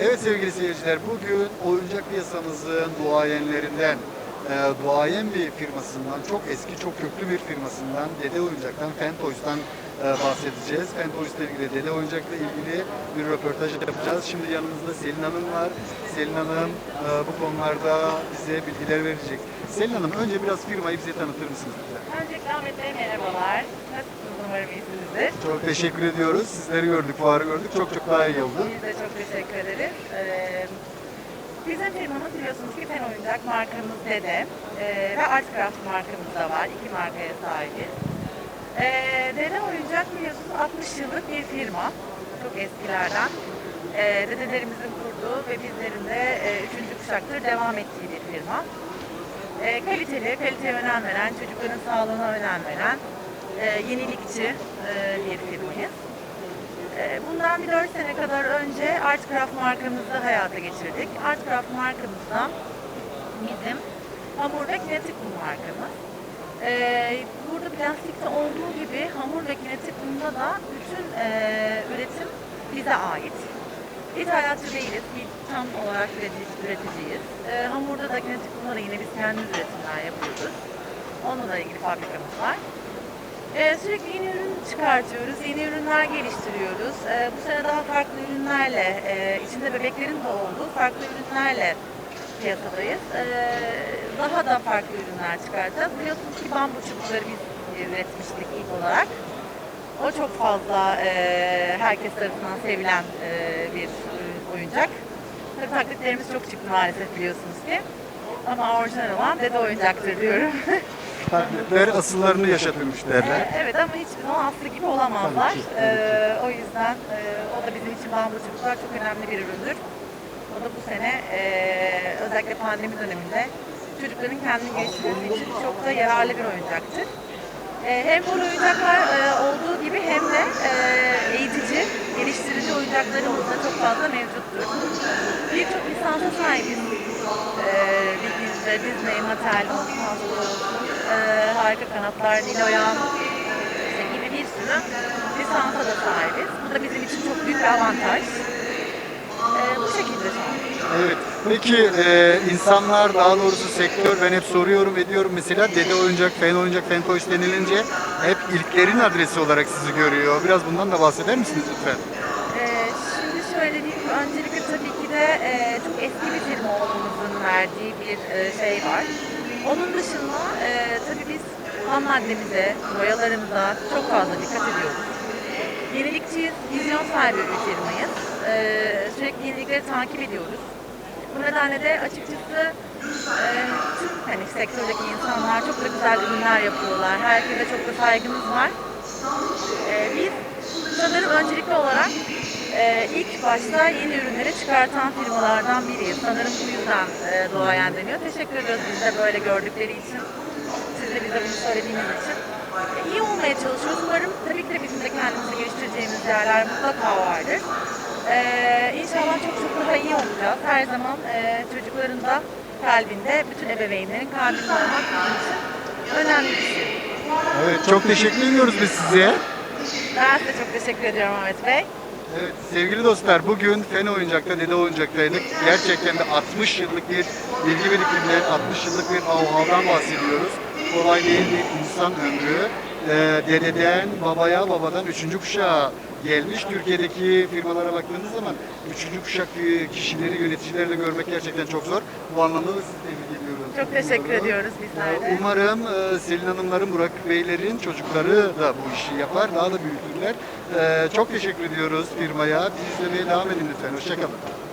Evet sevgili seyirciler, bugün oyuncak piyasamızın duayenlerinden, e, duayen bir firmasından, çok eski, çok köklü bir firmasından, Dede Oyuncak'tan, Fentoys'tan e, bahsedeceğiz. Fentoys'la ilgili, Dede Oyuncak'la ilgili bir röportaj yapacağız. Şimdi yanımızda Selin Hanım var. Selin Hanım e, bu konularda bize bilgiler verecek. Selin Hanım, önce biraz firmayı bize tanıtır mısınız lütfen? Öncelikle Ahmet Bey merhabalar. Nasılsınız umarım iyisinizdir. Çok teşekkür ediyoruz. Sizleri gördük, fuarı gördük. Çok çok daha iyi oldu. Biz de çok teşekkür ederiz. Ee, bizim firmamız biliyorsunuz ki Fen Oyuncak markamız Dede ee, ve Artcraft markamız da var. İki markaya sahibiz. Ee, Dede Oyuncak biliyorsunuz 60 yıllık bir firma. Çok eskilerden. Ee, dedelerimizin kurduğu ve bizlerin de e, üçüncü kuşaktır devam ettiği bir firma. E, kaliteli, kaliteye önem veren, çocukların sağlığına önem veren, e, yenilikçi e, bir firmayız. E, bundan bir 4 sene kadar önce Artcraft markamızı hayata geçirdik. Artcraft markamızda bizim hamur ve kinetik markamız. E, burada plastikte olduğu gibi hamur ve kinetik kumda da bütün e, üretim bize ait. İthalatçı değiliz, biz tam olarak üretici- üreticiyiz. Ee, hamurda da kinetik kumda da yine biz kendimiz üretimler yapıyoruz. Onunla ilgili fabrikamız var. Ee, sürekli yeni ürün çıkartıyoruz, yeni ürünler geliştiriyoruz. Ee, bu sene daha farklı ürünlerle, e, içinde bebeklerin de olduğu farklı ürünlerle piyasadayız. Ee, daha da farklı ürünler çıkartacağız. Biliyorsunuz ki bambu çubukları biz üretmiştik ilk olarak. O çok fazla e, herkes tarafından sevilen e, bir oyuncak. Tabii taklitlerimiz çok çıktı maalesef biliyorsunuz ki. Ama orijinal olan dede oyuncaktır diyorum. Taklitler asıllarını yaşatılmış derler. E, evet ama hiçbir zaman aslı gibi olamazlar. Tabii ki, tabii E, o yüzden e, o da bizim için bambu çubuklar çok önemli bir üründür. O da bu sene e, özellikle pandemi döneminde çocukların kendini geliştirmesi için çok da yararlı bir oyuncaktır. E, hem bu oyuncaklar e, olduğu gibi hem de e, eğitici, geliştirici oyuncaklarımız da çok fazla mevcuttur. Birçok lisansa sahibiz. E, bildiğiniz üzere Disney, Mattel, e, Harika Kanatlar, Nilo'ya işte gibi bir sürü lisansa da sahibiz. Bu da bizim için çok büyük bir avantaj. E, bu şekilde. Evet. Peki e, insanlar daha doğrusu sektör ben hep soruyorum ediyorum mesela Dede Oyuncak, Fen Oyuncak, Fen Toys denilince hep ilklerin adresi olarak sizi görüyor. Biraz bundan da bahseder misiniz lütfen? Ee, şimdi şöyle diyeyim, öncelikle tabii ki de e, çok eski bir firma olmamızın verdiği bir e, şey var. Onun dışında e, tabii biz ham maddemize, boyalarımıza çok fazla dikkat ediyoruz. Yenilikçiyiz, vizyon sahibi bir firmayız. Ee, sürekli yenilikleri takip ediyoruz. Bu nedenle de açıkçası e, hani sektördeki insanlar çok da güzel ürünler yapıyorlar. Herkese çok da saygımız var. Ee, biz sanırım öncelikli olarak e, ilk başta yeni ürünleri çıkartan firmalardan biriyiz. Sanırım bu yüzden e, doğayan deniyor. Teşekkür ediyoruz biz de böyle gördükleri için. Siz de bize bunu söylediğiniz için. E, iyi olmaya çalışıyoruz. Umarım tabii ki de bizim de kendimizi geliştireceğimiz yerler mutlaka vardır. Ee, inşallah çok çok daha iyi olacağız. Her zaman e, çocukların da kalbinde, bütün ebeveynlerin kalbinde olmak bizim için önemli bir şey. Evet çok teşekkür ediyoruz biz size. Ben size çok teşekkür ediyorum Ahmet Bey. Evet sevgili dostlar bugün Fen Oyuncak'ta, Dede Oyuncak'taydık. Gerçekten de 60 yıllık bir bilgi birikiminden, 60 yıllık bir know-how'dan bahsediyoruz. Kolay değil bir insan ömrü. Ee, dededen, babaya, babadan üçüncü kuşağa gelmiş. Türkiye'deki firmalara baktığınız zaman üçüncü kuşak e, kişileri, yöneticileri de görmek gerçekten çok zor. Bu anlamda da sizi tebrik ediyorum. Çok teşekkür ediyoruz bizler de. Umarım e, Selin Hanımların, Burak Beylerin çocukları da bu işi yapar, daha da büyütürler. E, çok teşekkür ediyoruz firmaya. Bizi izlemeye devam edin lütfen. Hoşçakalın.